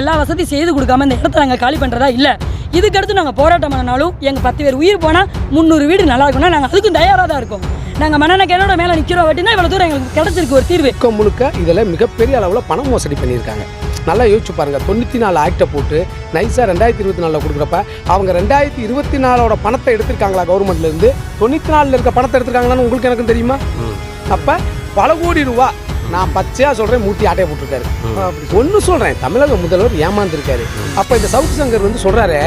எல்லா வசதியும் செய்து கொடுக்காம இந்த இடத்த நாங்கள் காலி பண்ணுறதா இல்லை. இதுக்கடுத்து நாங்கள் போராட்டம் பண்ணனாலும் எங்கள் பத்து பேர் உயிர் போனால் முந்நூறு வீடு நல்லா இருக்கும்னா நாங்கள் அதுக்கும் தயாராக தான் இருக்கோம். நாங்கள் கிணோட மேலே நிற்கிறோம் அப்படின்னா இவ்வளோ தூரம் எங்களுக்கு கிடச்சிருக்கு ஒரு தீர்வு. முழுக்க முழுக்க இதில் மிகப்பெரிய அளவில் பண மோசடி பண்ணியிருக்காங்க. நல்லா யோசிச்சு பாருங்க தொண்ணூற்றி நாலு ஆக்டை போட்டு நைஸாக ரெண்டாயிரத்தி இருபத்தி நாலில் கொடுக்குறப்ப அவங்க ரெண்டாயிரத்தி இருபத்தி நாலோட பணத்தை எடுத்திருக்காங்களா கவர்மெண்ட்லேருந்து தொண்ணூற்றி நாலில் இருக்க பணத்தை எடுத்திருக்காங்களான்னு உங்களுக்கு எனக்கும் தெரியுமா? அப்போ பல கோடி ரூபா நான் பச்சையாக சொல்கிறேன் மூட்டி ஆட்டையை போட்டிருக்காரு. ஒன்று சொல்கிறேன் தமிழக முதல்வர் ஏமாந்துருக்காரு. அப்போ இந்த சவுத் சங்கர் வந்து சொல்கிறாரு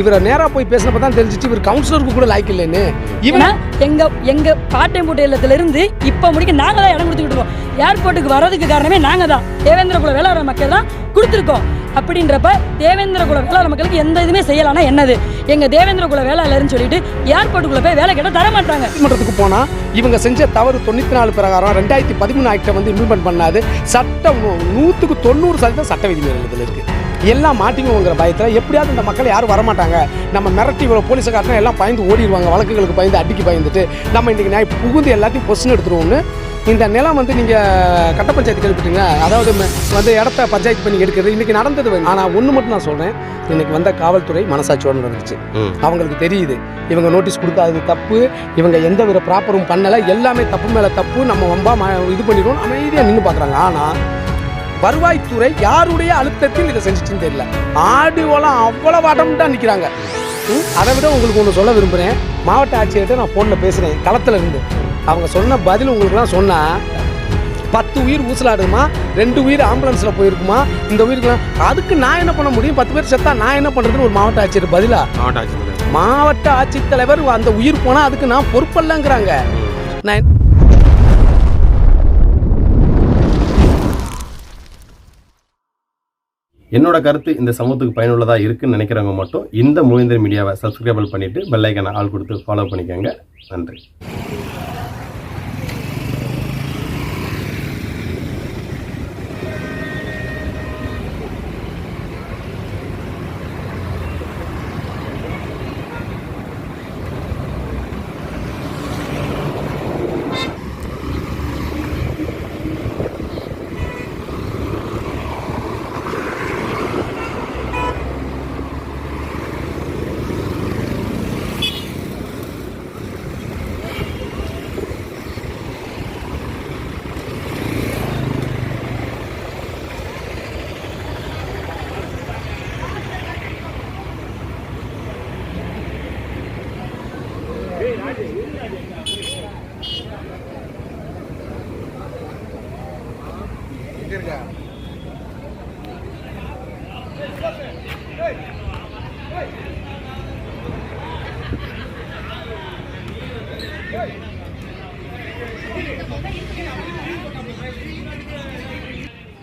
இவரை நேராக போய் பேசினப்ப தான் தெரிஞ்சிச்சு இவர் கவுன்சிலருக்கு கூட லாய்க்கு இல்லைன்னு. ஏன்னா எங்க எங்க பாட்டை மூட்டை இல்லத்துல இருந்து இப்ப முடிக்க நாங்க தான் இடம் கொடுத்துக்கிட்டு இருக்கோம். ஏர்போர்ட்டுக்கு வர்றதுக்கு காரணமே நாங்க தான். தேவேந்திர குல வேளாண் மக்கள் தான் கொடுத்துருக்கோம். அப்படின்றப்ப தேவேந்திர குல வேளாண் மக்களுக்கு எந்த இதுவுமே செய்யலாம்னா என்னது? எங்க தேவேந்திர குல வேளாளர்னு சொல்லிட்டு ஏர்போர்ட்டுக்குள்ள போய் வேலை கேட்டால் தர மாட்டாங்க நீதிமன்றத்துக்கு போனால் இவங்க செஞ்ச தவறு தொண்ணூற்றி நாலு பிரகாரம் ரெண்டாயிரத்தி பதிமூணு ஆக்டை வந்து இம்ப்ளிமெண்ட் பண்ணாது. சட்டம் நூற்றுக்கு தொண்ணூறு சதவீதம் சட்ட விதிமீறல் இதில் இருக்குது எல்லாம் மாட்டிக்குவோங்கிற பயத்தில் எப்படியாவது இந்த மக்கள் யாரும் வரமாட்டாங்க. நம்ம மிரட்டி இவ்வளோ போலீஸை காட்டினா எல்லாம் பயந்து ஓடிடுவாங்க வழக்குகளுக்கு பயந்து அடிக்கி பயந்துட்டு நம்ம இன்றைக்கி நான் புகுந்து எல்லாத்தையும் பொசுன்னு எடுத்துருவோம்னு இந்த நிலம் வந்து நீங்கள் கட்ட பஞ்சாயத்து கேள்விப்பட்டீங்க அதாவது வந்து இடத்த பஞ்சாயத்து பண்ணி எடுக்கிறது இன்றைக்கி நடந்தது ஆனால் ஒன்று மட்டும் நான் சொல்கிறேன் இன்னைக்கு வந்த காவல்துறை மனசாட்சியோடு நடந்துச்சு. அவங்களுக்கு தெரியுது. இவங்க நோட்டீஸ் கொடுத்தா அது தப்பு. இவங்க எந்த வித ப்ராப்பரும் பண்ணலை. எல்லாமே தப்பு மேலே தப்பு. நம்ம வம்பா இது பண்ணிடுவோம். அமைதியாக நின்று பார்க்குறாங்க ஆனால் வருவாய்த்துறை யாருடைய அழுத்தத்தில் இதை செஞ்சுச்சுன்னு தெரியல. ஆடி ஓலம் அவ்வளோ அடம்ட்டா நிற்கிறாங்க அதை விட உங்களுக்கு ஒன்று சொல்ல விரும்புகிறேன் மாவட்ட ஆட்சியர்கிட்ட நான் ஃபோனில் பேசுகிறேன் களத்தில் இருந்து. அவங்க சொன்ன பதில் உங்களுக்குலாம் சொன்னால் பத்து உயிர் ஊசலாடுமா ரெண்டு உயிர் ஆம்புலன்ஸில் போயிருக்குமா இந்த உயிருக்குலாம் அதுக்கு நான் என்ன பண்ண முடியும்? பத்து பேர் செத்தா நான் என்ன பண்ணுறதுன்னு ஒரு மாவட்ட ஆட்சியர் பதிலா? மாவட்ட ஆட்சித்தலைவர். மாவட்ட ஆட்சித்தலைவர் அந்த உயிர் போனால் அதுக்கு நான் பொறுப்பல்லங்கிறாங்க. நான் என்னோட கருத்து இந்த சமூகத்துக்கு பயனுள்ளதா இருக்குன்னு நினைக்கிறவங்க மட்டும் இந்த மூவேந்தர் மீடியாவை சப்ஸ்கிரைபிள் பண்ணிட்டு பெல் ஐக்கனை ஆள் கொடுத்து ஃபாலோ பண்ணிக்கோங்க. நன்றி.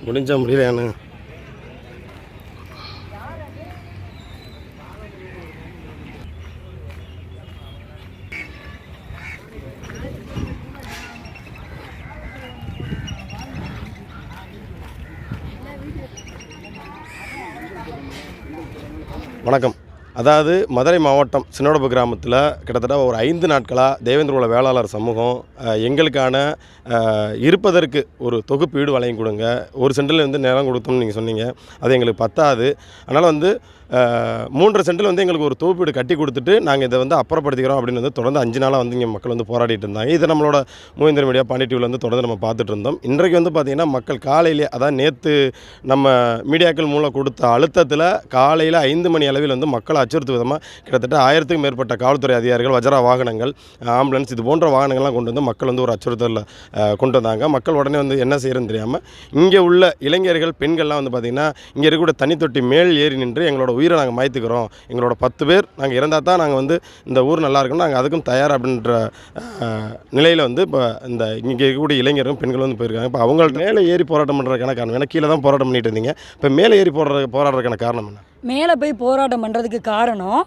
முடிஞ்ச முடியலையானு வணக்கம். அதாவது மதுரை மாவட்டம் சின்னோடப்பு கிராமத்தில் கிட்டத்தட்ட ஒரு ஐந்து நாட்களாக தேவேந்திரகுல வேளாளர் சமூகம் எங்களுக்கான இருப்பதற்கு ஒரு தொகுப்பு வீடு வழங்கி கொடுங்க. ஒரு சென்டில் வந்து நிலம் கொடுத்தோம்னு நீங்கள் சொன்னீங்க. அது எங்களுக்கு பத்தாது. அதனால் வந்து மூன்றரை சென்டில் வந்து எங்களுக்கு ஒரு தொகுப்பு வீடு கட்டி கொடுத்துட்டு நாங்கள் இதை வந்து அப்புறப்படுத்திக்கிறோம் அப்படின்னு வந்து தொடர்ந்து அஞ்சு நாளாக வந்து இங்கே மக்கள் வந்து போராடிட்டு இருந்தாங்க. இதை நம்மளோட மூவேந்தர் மீடியா பாண்டி டிவியில் வந்து தொடர்ந்து நம்ம பார்த்துட்டு இருந்தோம். இன்றைக்கு வந்து பார்த்திங்கன்னா மக்கள் காலையிலே அதான் நேற்று நம்ம மீடியாக்கள் மூலம் கொடுத்த அழுத்தத்தில் காலையில் ஐந்து மணி அளவில் வந்து மக்களை அச்சுறுத்து விதமாக கிட்டத்தட்ட ஆயிரத்துக்கும் மேற்பட்ட காவல்துறை அதிகாரிகள் வஜ்ரா வாகனங்கள் ஆம்புலன்ஸ் இது போன்ற வாகனங்கள்லாம் கொண்டு வந்து மக்கள் வந்து ஒரு அச்சுறுத்தலில் கொண்டு வந்தாங்க. மக்கள் உடனே வந்து என்ன செய்யறதுன்னு தெரியாமல் இங்கே உள்ள இளைஞர்கள் பெண்கள்லாம் வந்து பார்த்திங்கன்னா இங்கே இருக்கக்கூடிய தனித்தொட்டி மேல் ஏறி நின்று எங்களோட உயிரை நாங்கள் மாய்த்துக்கிறோம். எங்களோட பத்து பேர் நாங்கள் இறந்தால் தான் நாங்கள் வந்து இந்த ஊர் நல்லா இருக்கணும் நாங்கள் அதுக்கும் தயார் அப்படின்ற நிலையில் வந்து இப்போ இந்த இங்கே இருக்கக்கூடிய இளைஞரும் பெண்களும் வந்து போயிருக்காங்க. இப்போ அவங்கள்ட்ட மேலே ஏறி போராட்டம் பண்ணுறதுக்கான காரணம் ஏன்னா கீழே தான் போராட்டம் பண்ணிட்டு இருந்தீங்க. இப்போ மேலே ஏறி போடுற போராடுறதுக்கான காரணம் என்ன? மேலே போய் போராட்டம் பண்ணுறதுக்கு காரணம்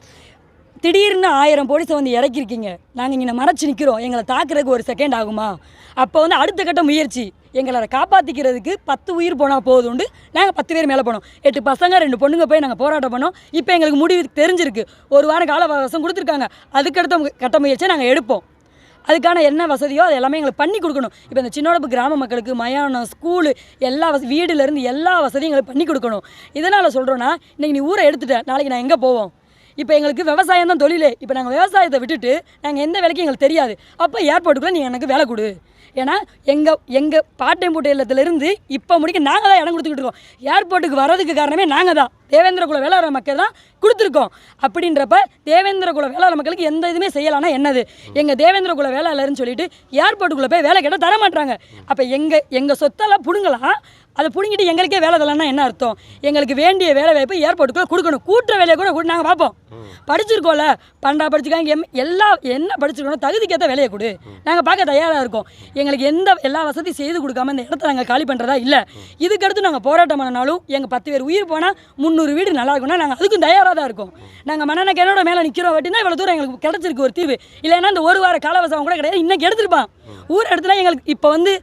திடீர்னு ஆயிரம் போலீஸை வந்து இறக்கிருக்கீங்க நாங்கள் இங்கே மறைச்சி நிற்கிறோம் எங்களை தாக்குறதுக்கு ஒரு செகண்ட் ஆகுமா? அப்போ வந்து அடுத்த கட்ட முயற்சி. எங்களை காப்பாற்றிக்கிறதுக்கு பத்து உயிர் போனால் போதுண்டு. நாங்கள் பத்து பேர் மேலே போனோம். எட்டு பசங்க ரெண்டு பொண்ணுங்க போய் நாங்கள் போராட்டம் பண்ணோம். இப்போ எங்களுக்கு முடிவு தெரிஞ்சிருக்கு. ஒரு வாரம் கால அவகாசம் கொடுத்துருக்காங்க. அதுக்கடுத்த கட்ட முயற்சியை நாங்கள் எடுப்போம். அதுக்கான என்ன வசதியோ அது எல்லாமே எங்களுக்கு பண்ணி கொடுக்கணும். இப்போ இந்த சின்னோடப்பு கிராம மக்களுக்கு மயானம் ஸ்கூலு எல்லா வசதி வீடுலேருந்து எல்லா வசதியும் எங்களுக்கு பண்ணி கொடுக்கணும். இதனால் சொல்கிறோன்னா இன்றைக்கி நீ ஊரை எடுத்துட்டேன் நாளைக்கு நான் எங்கே போவோம்? இப்போ எங்களுக்கு விவசாயம் தான் தொழிலே. இப்போ நாங்கள் விவசாயத்தை விட்டுட்டு நாங்கள் எந்த வேலைக்கும் எங்களுக்கு தெரியாது. அப்போ ஏர்போர்ட்டுக்குள்ளே நீ எனக்கு வேலை கொடு. ஏன்னா எங்கள் எங்கள் பாட்டையம்பூட்டை இல்லத்துலேருந்து இப்போ முடிக்க நாங்கள் தான் இடம் கொடுத்துக்கிட்டு இருக்கோம். ஏர்போர்ட்டுக்கு வரதுக்கு காரணமே நாங்கள் தான். தேவேந்திர குல வேளாளர் மக்கள் தான் கொடுத்துருக்கோம். அப்படின்றப்ப தேவேந்திர குல வேளாளர் மக்களுக்கு எந்த இதுவுமே செய்யலாம்னா என்னது? எங்கள் தேவேந்திர குல வேளாளர்னு சொல்லிட்டு ஏர்போர்ட்டுக்குள்ளே போய் வேலை கேட்டால் தர மாட்டாங்க அப்போ எங்கள் எங்கள் சொத்தெல்லாம் பிடுங்கலாம். அதை பிடுங்கிட்டு எங்களுக்கே வேலை தரலன்னா என்ன அர்த்தம்? எங்களுக்கு வேண்டிய வேலை வாய்ப்பு ஏர்போர்ட்டுக்குள்ளே கொடுக்கணும். கூட்டுற வேலையை கூட கூட நாங்கள் பார்ப்போம். படிச்சிருக்கோம்ல? பண்டா படிச்சிருக்காங்க எம் எல்லா என்ன படிச்சிருக்கணும் தகுதிக்கேற்ற வேலையை கொடு. நாங்கள் பார்க்க தயாராக இருக்கோம். எங்களுக்கு எந்த எல்லா வசதியும் செய்து கொடுக்காம இந்த இடத்த நாங்கள் காலி பண்ணுறதா இல்லை. இதுக்கடுத்து நாங்கள் போராட்டம் பண்ணனாலும் எங்கள் பத்து பேர் உயிர் போனால் முந்நூறு வீடு நல்லா இருக்கும்னா நாங்கள் அதுக்கும் தயாராக தான் இருக்கோம். நாங்கள் மன்னன கிணோட மேலே நிற்கிறோம் அப்படின்னா இவ்வளோ தூரம் எங்களுக்கு கிடச்சிருக்கு ஒரு தீர்வு இல்லைன்னா இந்த ஒரு வார காலவசம் கூட கிடையாது. இன்னைக்கு எடுத்துருப்பான். ஊர் இடத்துல எங்களுக்கு இப்போ வந்து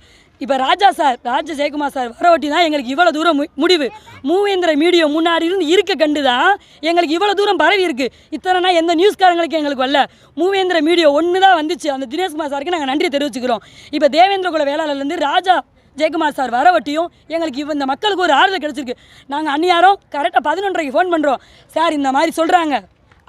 இப்போ ராஜா சார் ராஜா ஜெயக்குமார் சார் வர ஒட்டி தான் எங்களுக்கு இவ்வளோ தூரம் முடிவு. மூவேந்திர மீடியோ முன்னாடி இருந்து இருக்க கண்டு தான் எங்களுக்கு இவ்வளோ தூரம் பரவி இருக்கு. இத்தனைனா எந்த நியூஸ்காரங்களுக்கு எங்களுக்கு வரல. மூவேந்திர மீடியோ ஒன்று தான் வந்துச்சு. அந்த தினேஷ்குமார் சாருக்கு நாங்கள் நன்றி தெரிவிச்சுக்கிறோம். இப்போ தேவேந்திர குல வேளாளர்லேருந்து ராஜா ஜெயக்குமார் சார் வரவட்டியும் எங்களுக்கு இவ இந்த மக்களுக்கு ஒரு ஆறுதல் கிடச்சிருக்கு. நாங்கள் அந்நியாரம் கரெக்டாக பதினொன்றரைக்கு ஃபோன் பண்ணுறோம் சார் இந்த மாதிரி சொல்கிறாங்க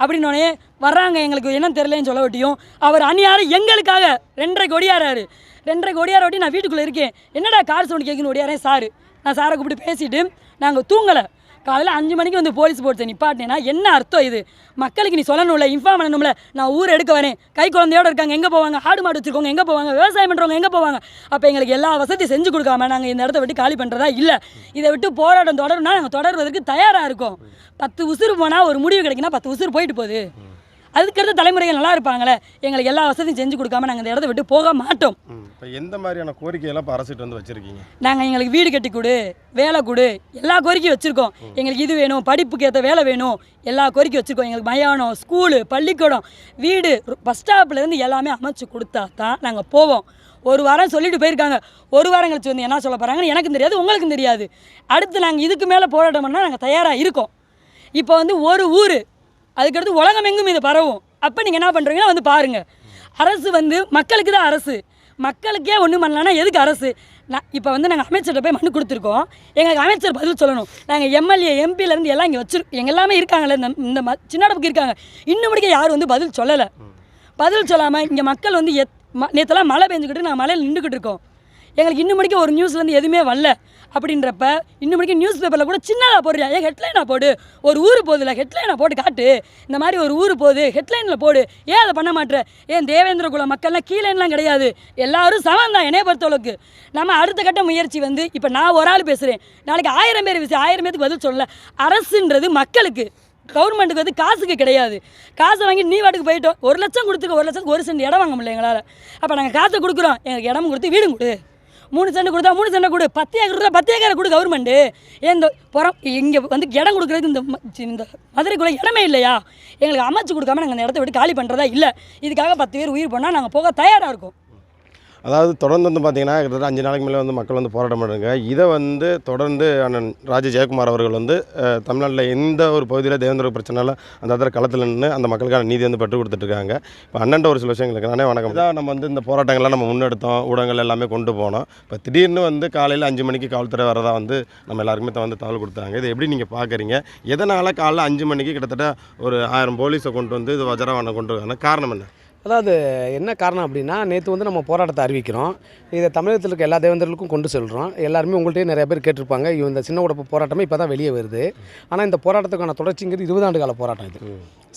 அப்படின்னோடனே வர்றாங்க. எங்களுக்கு என்னன்னு தெரியலன்னு சொல்ல வட்டியும். அவர் அந்நியாரம் எங்களுக்காக ரெண்டரை ஒடியாராரு ரெண்டரைக்கு ஒடியார ஓட்டி நான் வீட்டுக்குள்ளே இருக்கேன். என்னடா கார் சவுண்ட் கேட்குன்னு ஒடியாரேன் சார். நான் சாரை கூப்பிட்டு பேசிட்டு நாங்கள் தூங்கலை. காலையில் அஞ்சு மணிக்கு வந்து போலீஸ் போட்டு நிப்பாட்டினேன்னா என்ன அர்த்தம் இது? மக்களுக்கு நீ சொல்லணும்ல இன்ஃபார்ம் பண்ணணும்ல. நான் ஊர் எடுக்க வரேன். கை குழந்தையோட இருக்காங்க எங்கே போவாங்க? ஆடு மாடு வச்சுருக்கவங்க எங்கே போவாங்க? விவசாயம் பண்ணுறவங்க எங்கே போவாங்க? அப்போ எங்களுக்கு எல்லா வசதியும் செஞ்சு கொடுக்காம நாங்கள் இந்த இடத்த விட்டு காலி பண்ணுறதா இல்லை. இதை விட்டு போராட்டம் தொடரும்னா நாங்கள் தொடர்வதற்கு தயாராக இருக்கோம். பத்து உசுறு போனால் ஒரு முடிவு கிடைக்குன்னா பத்து உசுறு போயிட்டு போகுது. அதுக்கடுத்த தலைமுறைகள் நல்லா இருப்பாங்களே எங்களுக்கு எல்லா வசதியும் செஞ்சு கொடுக்காம நாங்கள் இந்த இடத்த விட்டு போக மாட்டோம். இப்போ எந்த மாதிரியான கோரிக்கையெல்லாம் இப்போ அரசிட்டு வந்து வச்சுருக்கீங்க? நாங்கள் எங்களுக்கு வீடு கட்டி கொடு வேலை கொடு எல்லா கோரிக்கையும் வச்சுருக்கோம். எங்களுக்கு இது வேணும் படிப்புக்கு ஏற்ற வேலை வேணும் எல்லா கோரிக்கையும் வச்சுருக்கோம். எங்களுக்கு மயானம் ஸ்கூலு பள்ளிக்கூடம் வீடு பஸ் ஸ்டாப்லேருந்து எல்லாமே அமைச்சு கொடுத்தா தான் நாங்கள் போவோம். ஒரு வாரம் சொல்லிட்டு போயிருக்காங்க. ஒரு வாரம் கழிச்சு வந்து என்ன சொல்ல போகிறாங்கன்னு எனக்கும் தெரியாது உங்களுக்கும் தெரியாது. அடுத்து நாங்கள் இதுக்கு மேலே போராட்டம் பண்ணால் நாங்கள் தயாராக இருக்கோம். இப்போ வந்து ஒரு ஊர் அதுக்கடுத்து உலகம் எங்கும் இது பரவும். அப்போ நீங்கள் என்ன பண்ணுறீங்கன்னா வந்து பாருங்கள் அரசு வந்து மக்களுக்கு தான் அரசு. மக்களுக்கே ஒன்றும் பண்ணலன்னா எதுக்கு அரசு? நான் இப்போ வந்து நாங்கள் அமைச்சர்கிட்ட போய் மனு கொடுத்துருக்கோம். எங்களுக்கு அமைச்சர் பதில் சொல்லணும். நாங்கள் எம்எல்ஏ எம்பிலேருந்து எல்லாம் இங்கே வச்சிரு எங்க எல்லாமே இருக்காங்கல்ல இந்த இந்த ம சின்னடப்புக்கு இருக்காங்க. இன்னும் முடிக்க யாரும் வந்து பதில் சொல்லலை. பதில் சொல்லாமல் இங்கே மக்கள் வந்து எத் ம நேற்றுலாம் மழை பெஞ்சுக்கிட்டு நாங்கள் மழையில் நின்றுக்கிட்டு இருக்கோம். எங்களுக்கு இன்னும் வரைக்கும் ஒரு நியூஸ்லேருந்து எதுவுமே வரல. அப்படின்றப்ப இன்னும் முடிக்க நியூஸ் பேப்பரில் கூட சின்னதாக போடுறியா? ஏன் ஹெட்லைனாக போடு. ஒரு ஊர் போகுதுல ஹெட்லைனாக போட்டு காட்டு. இந்த மாதிரி ஒரு ஊர் போகுது ஹெட்லைனில் போடு. ஏன் அதை பண்ண மாட்டேற? ஏன் தேவேந்திர குல மக்கள்லாம் கீழேலாம் கிடையாது. எல்லாரும் சமம் தான் என்னைய பொறுத்தளவுக்கு. நம்ம அடுத்த கட்ட முயற்சி வந்து இப்போ நான் ஒரு ஆள் பேசுகிறேன் நாளைக்கு ஆயிரம் பேர் விஷயம் ஆயிரம் பேருக்கு பதில் சொல்லலை. அரசுன்றது மக்களுக்கு. கவர்மெண்ட்டுக்கு வந்து காசுக்கு கிடையாது. காசை வாங்கி நீ வாட்டுக்கு போயிட்டோம். ஒரு லட்சம் கொடுத்துக்க ஒரு லட்சத்துக்கு ஒரு சென்ட் இடம் வாங்க முடியல எங்களால். அப்போ நாங்கள் காசை கொடுக்குறோம். எங்களுக்கு இடம் கொடுத்து வீடும் கொடு. மூணு சென்ட் கொடுத்தா மூணு சென்ட் கொடு. பத்து ஏக்கர் கொடுத்தா பத்து ஏக்கரை கொடு கவர்மெண்ட்டு ஏன் இந்த புறம் இங்கே வந்து இடம் கொடுக்குறது இந்த இந்த மதுரைக்குள்ளே இடமே இல்லையா? எங்களுக்கு அமைச்சு கொடுக்காம நாங்கள் அந்த இடத்த விட்டு காலி பண்ணுறதா இல்லை. இதுக்காக பத்து பேர் உயிர் போனால் நாங்கள் போக தயாராக இருக்கோம். அதாவது தொடர்ந்து வந்து பார்த்தீங்கன்னா கிட்டத்தட்ட அஞ்சு நாளைக்கு மேலே வந்து மக்கள் வந்து போராட்டம் பண்ணுறாங்க இதை வந்து தொடர்ந்து அண்ணன் ராஜ ஜெயக்குமார் அவர்கள் வந்து தமிழ்நாட்டில் எந்த ஒரு பகுதியில் தேவேந்திர பிரச்சனையில் அந்த இடத்துல களத்தில் நின்று அந்த மக்களுக்கான நீதி வந்து பெற்றுக் கொடுத்துட்ருக்காங்க இப்போ அண்ணன் ஒரு சில விஷயங்களுக்கு நானே வணக்கம். தான் நம்ம வந்து இந்த போராட்டங்கள்லாம் நம்ம முன்னெடுத்தோம். ஊடகங்கள் எல்லாமே கொண்டு போனோம். இப்போ திடீர்னு வந்து காலையில் அஞ்சு மணிக்கு காவல்துறை வரதா வந்து நம்ம எல்லாருக்குமே த- வந்து தகவல் கொடுத்தாங்க. இது எப்படி நீங்கள் பார்க்குறீங்க எதனால் காலைல அஞ்சு மணிக்கு கிட்டத்தட்ட ஒரு ஆயிரம் போலீஸை கொண்டு வந்து இது வஜரவானை கொண்டு வராங்க? காரணம் என்ன? அதாவது என்ன காரணம் அப்படின்னா நேற்று வந்து நம்ம போராட்டத்தை அறிவிக்கிறோம். இதை தமிழகத்தில் இருக்க எல்லா தேவேந்தர்களுக்கும் கொண்டு செல்கிறோம் எல்லாருமே உங்கள்கிட்டயே நிறைய பேர் கேட்டிருப்பாங்க இந்த சின்ன உடப்பு போராட்டமே இப்போ தான் வெளியே வருது. ஆனால் இந்த போராட்டத்துக்கான தொடர்ச்சிங்கிறது இருபது ஆண்டு கால போராட்டம் இது.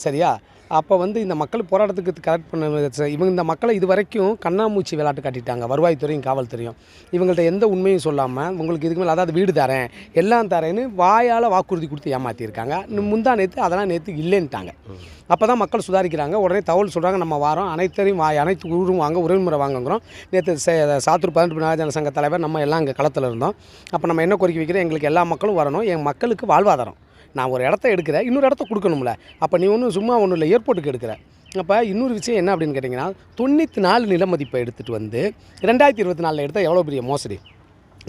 சரியா? அப்போ வந்து இந்த மக்கள் போராட்டத்துக்கு கரெக்ட் பண்ண இவங்க இந்த மக்களை இது வரைக்கும் கண்ணாமூச்சி விளையாட்டு காட்டிட்டாங்க. வருவாய்த்துறையும் காவல்துறையும். இவங்கள்ட்ட எந்த உண்மையும் சொல்லாமல் உங்களுக்கு இதுக்கு மேலே அதாவது வீடு தரேன் எல்லாம் தரேன்னு வாயால் வாக்குறுதி கொடுத்து ஏமாற்றிருக்காங்க முந்தா நேற்று அதெல்லாம் நேற்று இல்லைன்ட்டாங்க. அப்போ தான் மக்கள் சுதாரிக்கிறாங்க. உடனே தகவல் சொல்கிறாங்க நம்ம வாரம். அனைத்தரையும் வாய் அனைத்து ஊரும் வாங்க உறவுமுறை வாங்குங்கிறோம். நேற்று சாத்தூர் பதினெட்டு நாகஜன சங்க தலைவர் நம்ம எல்லாம் இங்கே களத்தில் இருந்தோம். அப்போ நம்ம என்ன கோரிக்கை வைக்கிறோம்? எங்களுக்கு எல்லா மக்களும் வரணும். என் மக்களுக்கு வாழ்வாதாரம். நான் ஒரு இடத்த எடுக்கிறேன் இன்னொரு இடத்த கொடுக்கணும்ல. அப்போ நீ ஒன்றும் சும்மா ஒன்றும் இல்லை ஏர்போர்ட்டுக்கு எடுக்கிற. அப்போ இன்னொரு விஷயம் என்ன அப்படின்னு கேட்டிங்கன்னா தொண்ணூற்றி நாலு நிலமதிப்பை எடுத்துகிட்டு வந்து ரெண்டாயிரத்தி இருபத்தி நாலில் எடுத்தால் எவ்வளோ பெரிய மோசடி?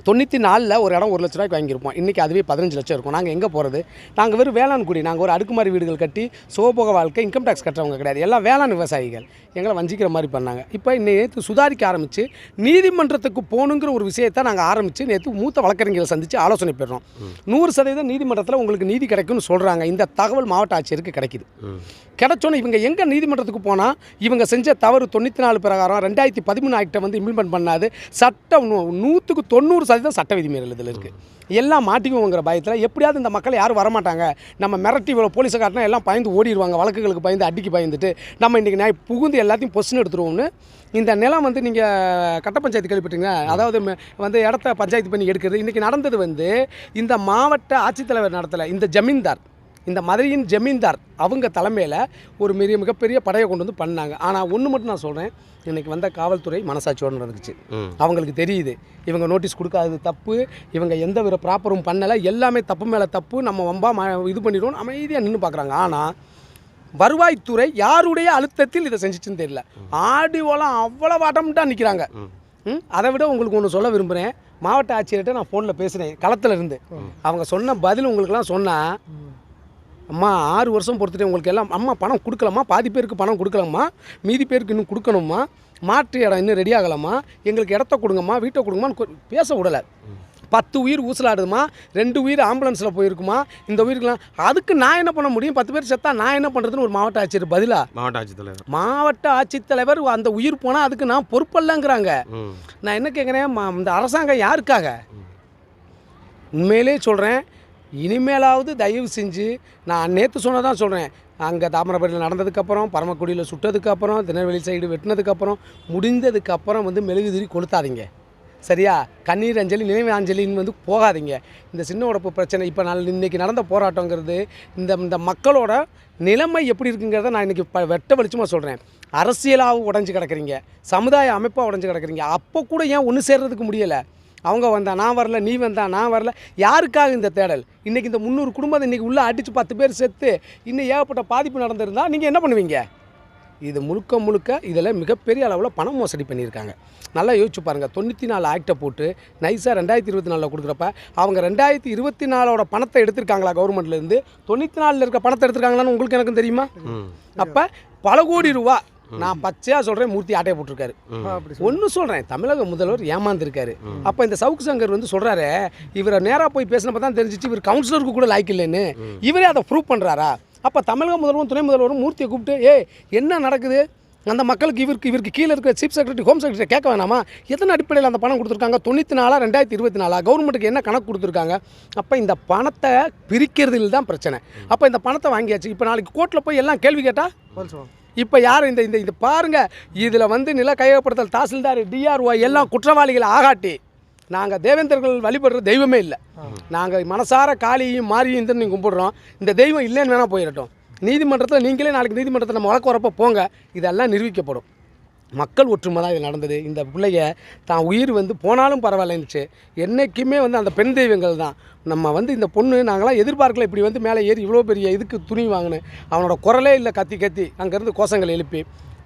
தொண்ணூற்றி நாலில் ஒரு இடம் ஒரு லட்ச ரூபாய்க்கு வாங்கியிருப்போம். இன்றைக்கி அதுவே பதினஞ்சு லட்சம் இருக்கும். நாங்கள் எங்கே போகிறது நாங்கள் வெறும் வேளாண்குடி நாங்கள் ஒரு அடுக்குமாரி வீடுகள் கட்டி சோபோக வாழ்க்கை இன்கம் டேக்ஸ் கட்டுறவங்க கிடையாது. எல்லாம் வேளாண் விவசாயிகள். எங்களை வஞ்சிக்கிற மாதிரி பண்ணாங்க. இப்போ நேற்று சுதாரிக்க ஆரம்பித்து நீதிமன்றத்துக்கு போகணுங்கிற ஒரு விஷயத்தை நாங்கள் ஆரம்பித்து நேற்று மூத்த வழக்கறிஞர்களை சந்தித்து ஆலோசனை பெறுறோம். நூறு சதவீதம் நீதிமன்றத்தில் உங்களுக்கு நீதி கிடைக்கும்னு சொல்கிறாங்க இந்த தகவல் மாவட்ட ஆட்சியருக்கு கிடைக்குது. கிடைச்சோன்னே இவங்க எங்கே நீதிமன்றத்துக்கு போனால் இவங்க செஞ்ச தவறு தொண்ணூற்றி நாலு பிரகாரம் ரெண்டாயிரத்தி பதிமூணு ஆக்டை வந்து இம்ப்ளிமெண்ட் பண்ணாது. சட்டம் நூற்றுக்கு தொண்ணூறு சதவீதம் சட்ட விதிமீறல் இதில் இருக்குது எல்லாம் மாட்டிக்குவோங்கிற பயத்தில் எப்படியாவது இந்த மக்கள் யாரும் வரமாட்டாங்க. நம்ம மிரட்டி இவ்வளோ போலீஸை காட்டினா எல்லாம் பயந்து ஓடிடுவாங்க வழக்குகளுக்கு பயந்து அடிக்கு பயந்துட்டு நம்ம இன்றைக்கி நான் புகுந்து எல்லாத்தையும் பொசுன்னு எடுத்துருவோம்னு இந்த நிலம் வந்து நீங்கள் கட்ட பஞ்சாயத்து கேள்விப்பட்டீங்க அதாவது வந்து இடத்த பஞ்சாயத்து பண்ணி எடுக்கிறது. இன்றைக்கி நடந்தது வந்து இந்த மாவட்ட ஆட்சித்தலைவர் நடத்தலை இந்த ஜமீன்தார். இந்த மதுரையின் ஜமீன்தார் அவங்க தலைமையில் ஒரு மிக மிகப்பெரிய படையை கொண்டு வந்து பண்ணாங்க. ஆனால் ஒன்று மட்டும் நான் சொல்கிறேன் இன்றைக்கி வந்த காவல்துறை மனசாட்சியோடு நடந்துச்சு. அவங்களுக்கு தெரியுது. இவங்க நோட்டீஸ் கொடுக்காதது தப்பு. இவங்க எந்த வித ப்ராப்பரும் பண்ணலை. எல்லாமே தப்பு மேலே தப்பு. நம்ம வம்பா ம இது பண்ணிடுவோம் அமைதியாக நின்று பார்க்குறாங்க ஆனால் வருவாய்த்துறை யாருடைய அழுத்தத்தில் இதை செஞ்சுச்சுன்னு தெரியல. ஆடி ஓலம் அவ்வளோ வாட்டம்ட்டா நிற்கிறாங்க ம். அதை விட உங்களுக்கு ஒன்று சொல்ல விரும்புகிறேன் மாவட்ட ஆட்சியர்கிட்ட நான் ஃபோனில் பேசினேன் களத்தில் இருந்து. அவங்க சொன்ன பதில் உங்களுக்கெல்லாம் சொன்னால் அம்மா ஆறு வருஷம் பொறுத்துட்டு உங்களுக்கு எல்லாம். அம்மா பணம் கொடுக்கலாமா பாதி பேருக்கு பணம் கொடுக்கலாமா மீதி பேருக்கு இன்னும் கொடுக்கணுமா மாற்று இடம் இன்னும் ரெடி ஆகலாமா எங்களுக்கு இடத்த கொடுங்கம்மா வீட்டை கொடுங்கம்மான்னு பேச விடலை. பத்து உயிர் ஊசலாடுதுமா ரெண்டு உயிர் ஆம்புலன்ஸில் போயிருக்குமா இந்த உயிருக்குலாம் அதுக்கு நான் என்ன பண்ண முடியும்? பத்து பேர் செத்தா நான் என்ன பண்ணுறதுன்னு ஒரு மாவட்ட ஆட்சியர் பதிலா? மாவட்ட ஆட்சித்தலைவர். மாவட்ட ஆட்சித்தலைவர் அந்த உயிர் போனால் அதுக்கு நான் பொறுப்பல்லங்கிறாங்க. நான் என்ன கேட்குறேன் இந்த அரசாங்கம் யாருக்காக? உண்மையிலே சொல்கிறேன் இனிமேலாவது தயவு செஞ்சு நான் நேற்று சொன்னதான் சொல்கிறேன் அங்கே தாமிரபரணியில் நடந்ததுக்கப்புறம் பரமக்குடியில் சுட்டதுக்கப்புறம் திருநெல்வேலி சைடு வெட்டினதுக்கப்புறம் முடிந்ததுக்கப்புறம் வந்து மெழுகுதிரி கொளுத்தாதீங்க. சரியா? கண்ணீர் அஞ்சலி நினைவு அஞ்சலின்னு வந்து போகாதீங்க. இந்த சின்ன உடப்பு பிரச்சனை இப்போ நான் இன்றைக்கி நடந்த போராட்டங்கிறது இந்த இந்த மக்களோட நிலைமை எப்படி இருக்குங்கிறத நான் இன்றைக்கி ப வெட்ட வெளிச்சமாக சொல்கிறேன் அரசியலாக உடஞ்சி கிடக்குறீங்க. சமுதாய அமைப்பாக உடஞ்சி கிடக்குறீங்க. அப்போ கூட ஏன் ஒன்று சேர்றதுக்கு முடியலை? அவங்க வந்தா நான் வரல நீ வந்தா நான் வரல. யாருக்காக இந்த தேடல்? இன்றைக்கி இந்த முந்நூறு குடும்பத்தை இன்றைக்கி உள்ளே அடித்து பத்து பேர் செத்து இன்னும் ஏகப்பட்ட பாதிப்பு நடந்திருந்தா நீங்கள் என்ன பண்ணுவீங்க? இது முழுக்க முழுக்க இதில் மிகப்பெரிய அளவில் பண மோசடி பண்ணியிருக்காங்க. நல்லா யோசிச்சு பாருங்கள் தொண்ணூற்றி நாலு ஆக்டை போட்டு நைஸாக ரெண்டாயிரத்தி இருபத்தி நாலில் கொடுக்குறப்ப அவங்க ரெண்டாயிரத்தி இருபத்தி நாலோட பணத்தை எடுத்திருக்காங்களா கவர்மெண்ட்லேருந்து தொண்ணூற்றி நாலில் இருக்க பணத்தை எடுத்திருக்காங்களான்னு உங்களுக்கு எனக்கும் தெரியுமா? அப்போ பல கோடி ரூபா நான் பச்சையாக சொல்கிறேன் மூர்த்தி ஆட்டையை போட்டிருக்காரு. ம் ஒன்று சொல்கிறேன் தமிழக முதல்வர் ஏமாந்துருக்காரு. அப்போ இந்த சவுக்கு சங்கர் வந்து சொல்கிறாரு இவரை நேராக போய் பேசினப்ப தான் தெரிஞ்சிச்சு இவர் கவுன்சிலருக்கு கூட லாய்க்கு இல்லைன்னு. இவரே அதை ப்ரூவ் பண்ணுறாரா அப்போ தமிழக முதல்வரும் துணை முதல்வரும் மூர்த்தியை கூப்பிட்டு ஏய் என்ன நடக்குது? அந்த மக்களுக்கு இவருக்கு இவருக்கு கீழே இருக்கிற சீஃப் செக்ரட்டரி ஹோம் செக்ரட்டரி கேட்க வேணாமா? எத்தனை அடிப்படையில் அந்த பணம் கொடுத்துருக்காங்க? தொண்ணூற்றி நாலா ரெண்டாயிரத்தி இருபத்தி நாலா கவர்மெண்ட்டுக்கு என்ன கணக்கு கொடுத்துருக்காங்க? அப்போ இந்த பணத்தை பிரிக்கிறதில் தான் பிரச்சனை. அப்போ இந்த பணத்தை வாங்கியாச்சு. இப்போ நாளைக்கு கோர்ட்டில் போய் எல்லாம் கேள்வி கேட்டால் இப்போ யார் இந்த இந்த இது பாருங்கள் இதில் வந்து நில கையகப்படுத்தல் தாசில்தார் டிஆர்ஓ எல்லாம் குற்றவாளிகளை ஆகாட்டி நாங்கள் தேவேந்தர்கள் வழிபடுற தெய்வமே இல்லை. நாங்கள் மனசார காளியையும் மாரியும் நீங்கள் கும்பிடுறோம். இந்த தெய்வம் இல்லைன்னு வேணால் போயிடட்டும். நீதிமன்றத்தில் நீங்களே நாளைக்கு நீதிமன்றத்தில் நம்ம வழக்கு வரப்போ போங்க. இதெல்லாம் நிரூபிக்கப்படும். மக்கள் ஒற்றுமை தான் இது நடந்தது. இந்த பிள்ளைய தான் உயிர் வந்து போனாலும் பரவாயில்லன்னுச்சு என்றைக்குமே வந்து அந்த பெண் தெய்வங்கள் தான். நம்ம வந்து இந்த பொண்ணு நாங்களாம் எதிர்பார்க்கல இப்படி வந்து மேலே ஏறி இவ்வளோ பெரிய இதுக்கு துணி வாங்கினேன். அவனோட குரலே இல்லை கத்தி கத்தி. அங்கேருந்து கோஷங்கள் எழுப்பி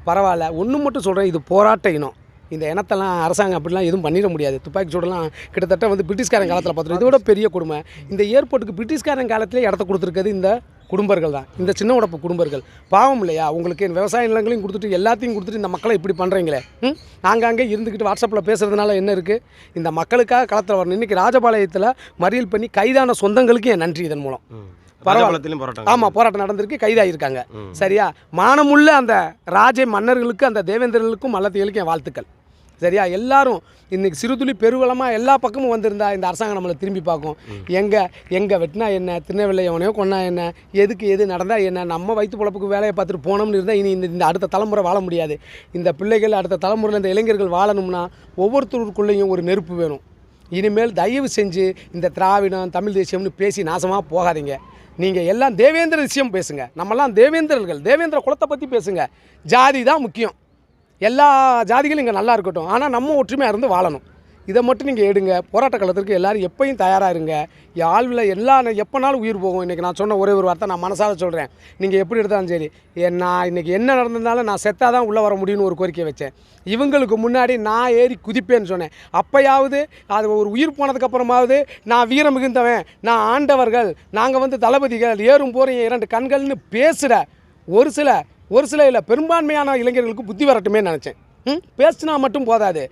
பரவாயில்ல ஒன்று மட்டும் சொல்கிறேன் இது போராட்ட இனம். இந்த இனத்தெல்லாம் அரசாங்கம் அப்படிலாம் எதுவும் பண்ணிட முடியாது. துப்பாக்கி சூடெல்லாம் கிட்டத்தட்ட வந்து பிரிட்டிஷ்காரன் காலத்தில் பார்த்துருக்கோம். இதோட பெரிய கொடுமை. இந்த ஏர்போர்ட்டுக்கு பிரிட்டிஷ்காரன் காலத்திலே இடத்த கொடுத்துருக்கிறது இந்த குடும்பர்கள் தான். இந்த சின்ன உடப்பு குடும்பர்கள். பாவம் இல்லையா? உங்களுக்கு விவசாய நிலங்களையும் கொடுத்துட்டு எல்லாத்தையும் கொடுத்துட்டு இந்த மக்களை இப்படி பண்ணுறீங்களே ம்? ஆங்காங்கே இருந்துக்கிட்டு வாட்ஸ்அப்பில் பேசுகிறதுனால என்ன இருக்குது இந்த மக்களுக்காக களத்தில் வரணும் இன்றைக்கி ராஜபாளையத்தில் மறியல் பண்ணி கைதான சொந்தங்களுக்கு என் நன்றி இதன் மூலம். பரவாயில்ல. ஆமாம் போராட்டம் நடந்திருக்கு கைதாகியிருக்காங்க ம். சரியா? மானமுள்ள அந்த ராஜை மன்னர்களுக்கு அந்த தேவேந்திரர்களுக்கும் மல்லத்தைகளுக்கும் என் வாழ்த்துக்கள். சரியா? எல்லாரும் இன்றைக்கி சிறுதுளி பெருவளமாக எல்லா பக்கமும் வந்திருந்தா இந்த அரசாங்கம் நம்மளை திரும்பி பார்க்கும். எங்கே எங்கே வெட்டினா என்ன திருநெல்வேலி எவனையோ கொண்டா என்ன எதுக்கு எது நடந்தால் என்ன நம்ம வயிற்று பொழப்புக்கு வேலையை பார்த்துட்டு போனோம்னு இருந்தால் இனி இந்த இந்த அடுத்த தலைமுறை வாழ முடியாது. இந்த பிள்ளைகள் அடுத்த தலைமுறையில் இந்த இளைஞர்கள் வாழணும்னா ஒவ்வொருத்தருக்குள்ளேயும் ஒரு நெருப்பு வேணும். இனிமேல் தயவு செஞ்சு இந்த திராவிடம் தமிழ் தேசியம்னு பேசி நாசமாக போகாதீங்க. நீங்கள் எல்லாம் தேவேந்திர விஷயம் பேசுங்க. நம்மலாம் தேவேந்திரர்கள். தேவேந்திர குலத்தை பற்றி பேசுங்க. ஜாதி தான் முக்கியம். எல்லா ஜாதிகளும் இங்கே நல்லா இருக்கட்டும். ஆனால் நம்ம ஒற்றுமையாக இருந்து வாழணும். இதை மட்டும் நீங்கள் எடுங்க. போராட்ட காலத்திற்கு எல்லாரும் எப்பயும் தயாராக இருங்க. ஆழ்வில் எல்லா எப்போனாலும் உயிர் போகும். இன்றைக்கி நான் சொன்ன ஒரே ஒரு வார்த்தை நான் மனசார சொல்கிறேன் நீங்கள் எப்படி எடுத்தாலும் சரி. நான் இன்றைக்கி என்ன நடந்திருந்தாலும் நான் செத்தாக தான் உள்ளே வர முடியும்னு ஒரு கோரிக்கை வச்சேன். இவங்களுக்கு முன்னாடி நான் ஏறி குதிப்பேன்னு சொன்னேன். அப்போயாவது அது ஒரு உயிர் போனதுக்கப்புறமாவது நான் வீரம் மிகுந்தவன். நான் ஆண்டவர்கள். நாங்கள் வந்து தளபதிகள். ஏறும் போகிற இரண்டு கண்கள்னு பேசுகிற ஒரு சில ஒரு சில இல்லை பெரும்பான்மையான இளைஞர்களுக்கு புத்தி வரட்டுமே நினச்சேன். ம்? பேசினா மட்டும் போதாது.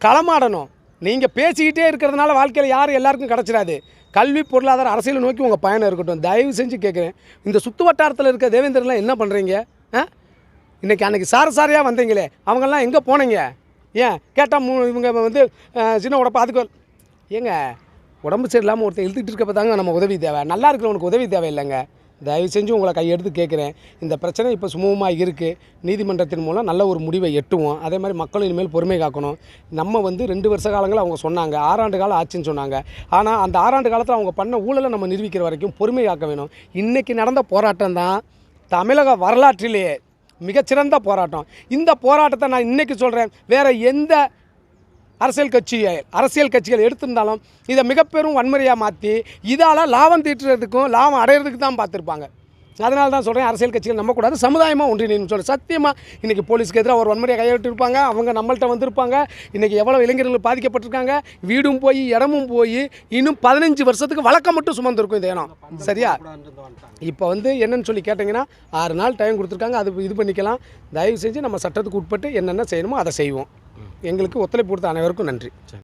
களமாடணும். நீங்கள் பேசிக்கிட்டே இருக்கிறதுனால வாழ்க்கையில் யார் எல்லாருக்கும் கிடச்சிடாது. கல்வி பொருளாதார அரசியலை நோக்கி உங்கள் பயணம் இருக்கட்டும். தயவு செஞ்சு கேட்குறேன் இந்த சுற்று வட்டாரத்தில் இருக்க தேவேந்திரலாம் என்ன பண்ணுறீங்க ஆ? இன்றைக்கி அன்றைக்கி சார சாரையாக வந்தீங்களே. அவங்கெல்லாம் எங்கே போனீங்க? ஏன்? கேட்டால் மூ இவங்க வந்து சின்ன உடம்பு அதுக்கு ஏங்க உடம்பு சரியில்லாமல் ஒருத்தர் இழுத்துட்டு இருக்கப்ப தாங்க நம்ம உதவி தேவை. நல்லா இருக்கிறவனுக்கு உதவி தேவை இல்லைங்க தயவு செஞ்சு உங்களை கையெடுத்து கேட்குறேன். இந்த பிரச்சனை இப்போ சுமூகமாக இருக்குது நீதிமன்றத்தின் மூலம் நல்ல ஒரு முடிவை எட்டுவோம். அதே மாதிரி மக்களும் இனிமேல் பொறுமை காக்கணும். நம்ம வந்து ரெண்டு வருஷ காலங்கள் அவங்க சொன்னாங்க. ஆறாண்டு காலம் ஆச்சுன்னு சொன்னாங்க. ஆனால் அந்த ஆறாண்டு காலத்தில் அவங்க பண்ண ஊழலை நம்ம நிரூபிக்கிற வரைக்கும் பொறுமை காக்க வேணும். இன்றைக்கி நடந்த போராட்டம் தான் தமிழக வரலாற்றிலேயே மிகச்சிறந்த போராட்டம். இந்த போராட்டத்தை நான் இன்றைக்கி சொல்கிறேன் வேறு எந்த அரசியல் கட்சி அரசியல் கட்சிகள் எடுத்திருந்தாலும் இதை மிகப்பெரும் வன்முறையாக மாற்றி இதால் லாபம் தீட்டுறதுக்கும் லாபம் அடையிறதுக்கு தான் பார்த்துருப்பாங்க. அதனால தான் சொல்கிறேன் அரசியல் கட்சிகள் நம்பக்கூடாது. சமுதாயமாக ஒன்றிணைன்னு சொல்கிறேன் சத்தியமாக இன்றைக்கி போலீஸ்க்கு எதிராக ஒரு வன்முறையை கையெழுத்திருப்பாங்க. அவங்க நம்மள்ட்ட வந்திருப்பாங்க. இன்றைக்கி எவ்வளோ இளைஞர்கள் பாதிக்கப்பட்டிருக்காங்க. வீடும் போய் இடமும் போய் இன்னும் பதினஞ்சு வருஷத்துக்கு வழக்கம் மட்டும் சுமந்துருக்கும் இந்த இடம். சரியா? இப்போ வந்து என்னன்னு சொல்லி கேட்டிங்கன்னா ஆறு நாள் டைம் கொடுத்துருக்காங்க. அது இது பண்ணிக்கலாம். தயவு செஞ்சு நம்ம சட்டத்துக்கு உட்பட்டு என்னென்ன செய்யணுமோ அதை செய்வோம். எங்களுக்கு ஒத்துழைப்பு கொடுத்த அனைவருக்கும் நன்றி.